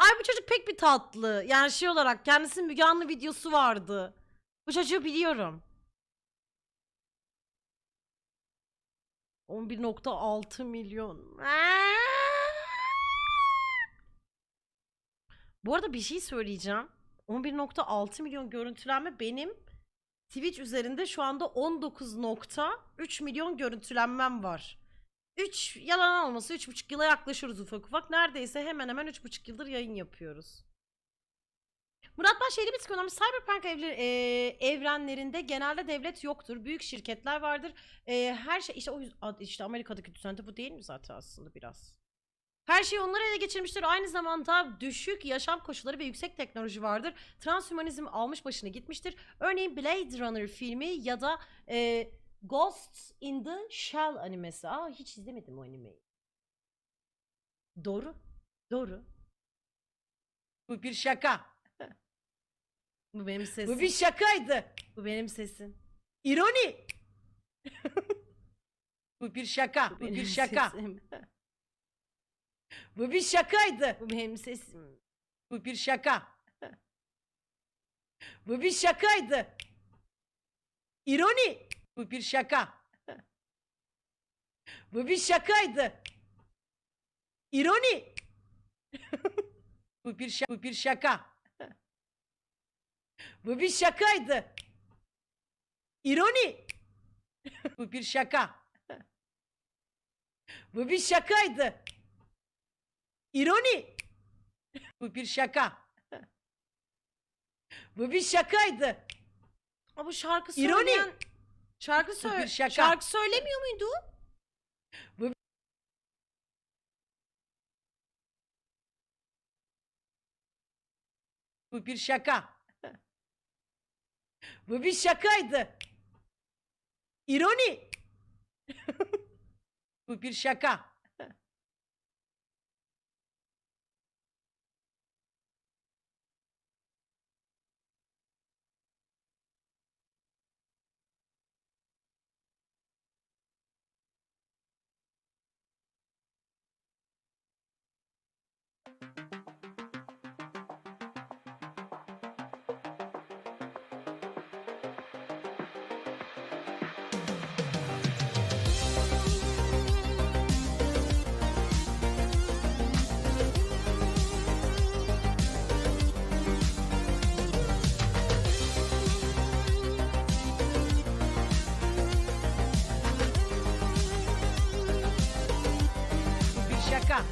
Ay bu çocuk pek bir tatlı. Yani şey olarak kendisinin Müge Anlı videosu vardı. Bu çocuğu biliyorum. 11.6 milyon. Bu arada bir şey söyleyeceğim. 11.6 milyon görüntülenme benim Twitch üzerinde şu anda 19.3 milyon görüntülenmem var. 3 yalan olması 3,5 yıla yaklaşıyoruz ufak ufak. Neredeyse hemen hemen 3,5 yıldır yayın yapıyoruz. Murat Baş şeyli bir tık Cyberpunk evli- e, evrenlerinde genelde devlet yoktur. Büyük şirketler vardır. E, her şey işte o yüz- ad- işte Amerika'daki düzende bu değil mi zaten aslında biraz? Her şeyi onlar ele geçirmiştir. Aynı zamanda düşük yaşam koşulları ve yüksek teknoloji vardır. Transhümanizm almış başını gitmiştir. Örneğin Blade Runner filmi ya da e, Ghost in the Shell animesi. Aa hiç izlemedim o animeyi. Doğru. Doğru. Bu bir şaka. Bu benim sesim. Bu bir şakaydı. Bu benim sesim. İroni. Bu bir şaka. Bu benim bir şaka. sesim. Bu bir şakaydı. Bu benim sesim. Bu bir şaka. Bu bir şakaydı. İroni. Bu bir şaka. Bu bir şakaydı. İroni. Bu bir şaka. Bu bir şaka. Bu bir şakaydı. İroni. Bu bir şaka. Bu bir şakaydı. İroni. Bu bir şaka. Bu bir şakaydı. Aa, bu şarkı İroni. Şarkı Bu söyle... şaka. Şarkı söylemiyor muydu? Bu bir şaka. Bu bir şakaydı. İroni. Bu bir şaka. Şaka.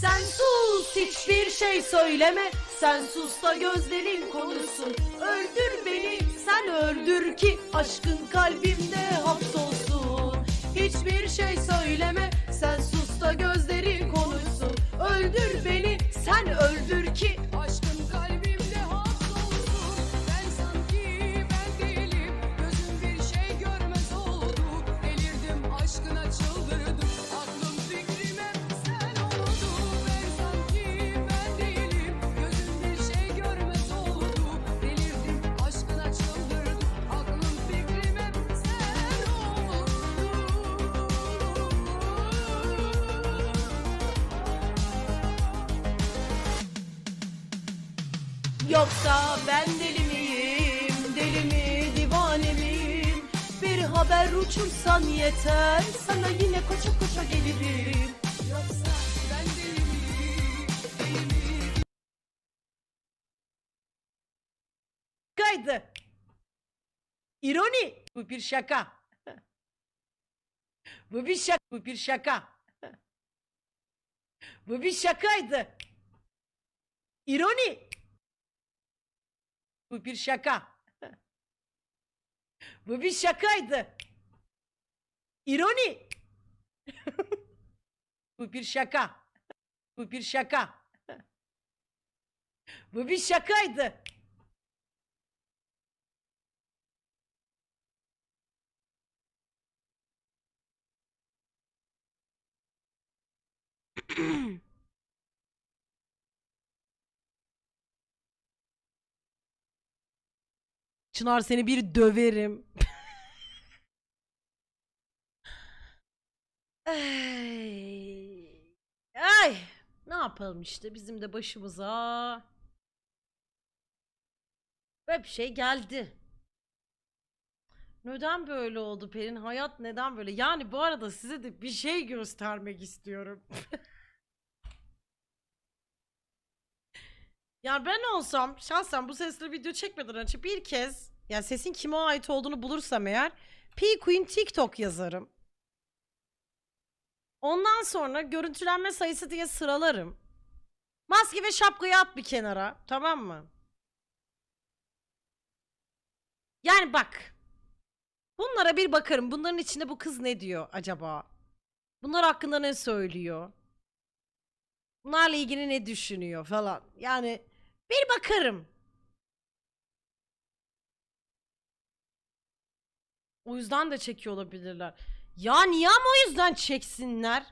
Sen sus hiçbir şey söyleme Sen sus da gözlerin konuşsun Öldür beni sen öldür ki Aşkın kalbimde Yoksa ben deli miyim Deli mi divane miyim Bir haber uçursan yeter Sana yine koşa koşa gelirim Yoksa ben Şakaydı. İroni. Bu bir şaka. Bu bir şaka. Bu bir şaka. Bu bir şakaydı. İroni. Bu bir şaka. Bu bir şakaydı. İroni. Bu bir şaka. Bu bir şaka. Bu bir şakaydı. Çınar seni bir döverim. Ay. Ay ne yapalım işte bizim de başımıza böyle bir şey geldi. Neden böyle oldu Pelin? Hayat neden böyle? Yani bu arada size de bir şey göstermek istiyorum. yani ben olsam şahsen bu sesli video çekmeden önce bir kez yani sesin kime ait olduğunu bulursam eğer P Queen TikTok yazarım. Ondan sonra görüntülenme sayısı diye sıralarım. Maske ve şapkayı at bir kenara. Tamam mı? Yani bak. Bunlara bir bakarım. Bunların içinde bu kız ne diyor acaba? Bunlar hakkında ne söylüyor? Bunlarla ilgili ne düşünüyor falan. Yani bir bakarım. O yüzden de çekiyor olabilirler. Ya niye ama o yüzden çeksinler?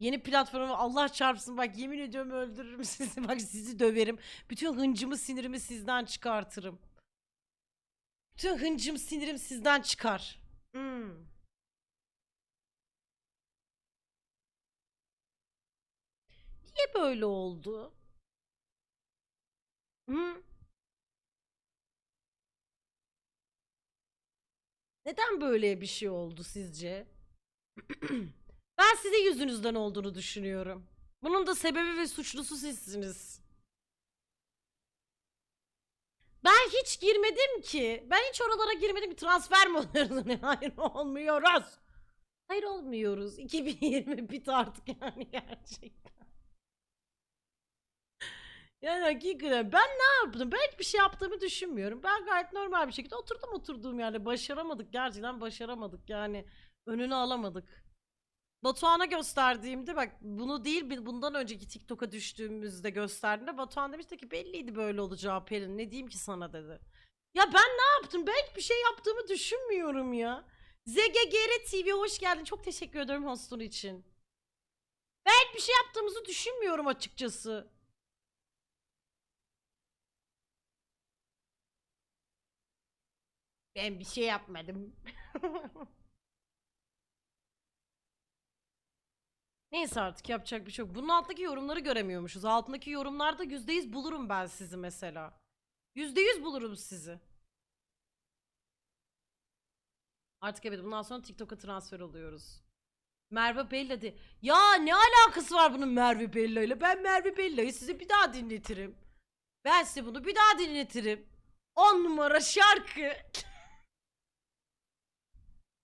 Yeni platformu Allah çarpsın bak yemin ediyorum öldürürüm sizi bak sizi döverim. Bütün hıncımı sinirimi sizden çıkartırım. Bütün hıncım sinirim sizden çıkar. Hmm. Niye böyle oldu? Neden böyle bir şey oldu sizce? ben size yüzünüzden olduğunu düşünüyorum. Bunun da sebebi ve suçlusu sizsiniz. Ben hiç girmedim ki. Ben hiç oralara girmedim. Transfer mi oluyoruz? Hayır olmuyoruz. Hayır olmuyoruz. 2020 bit artık yani gerçekten. Yani hakikaten ben ne yaptım? Ben hiçbir şey yaptığımı düşünmüyorum. Ben gayet normal bir şekilde oturdum oturduğum yerde. Başaramadık. Gerçekten başaramadık. Yani önünü alamadık. Batuhan'a gösterdiğimde bak bunu değil bundan önceki TikTok'a düştüğümüzde gösterdiğinde Batuhan demişti ki belliydi böyle olacağı Pelin ne diyeyim ki sana dedi. Ya ben ne yaptım? Ben hiçbir şey yaptığımı düşünmüyorum ya. ZGGR TV hoş geldin. Çok teşekkür ederim hostun için. Ben hiçbir şey yaptığımızı düşünmüyorum açıkçası. Ben bir şey yapmadım. Neyse artık yapacak bir şey yok. Bunun alttaki yorumları göremiyormuşuz. Altındaki yorumlarda %100 bulurum ben sizi mesela. %100 bulurum sizi. Artık evet bundan sonra TikTok'a transfer oluyoruz. Merve Bella de. Ya ne alakası var bunun Merve Bella ile? Ben Merve Bella'yı size bir daha dinletirim. Ben size bunu bir daha dinletirim. 10 numara şarkı.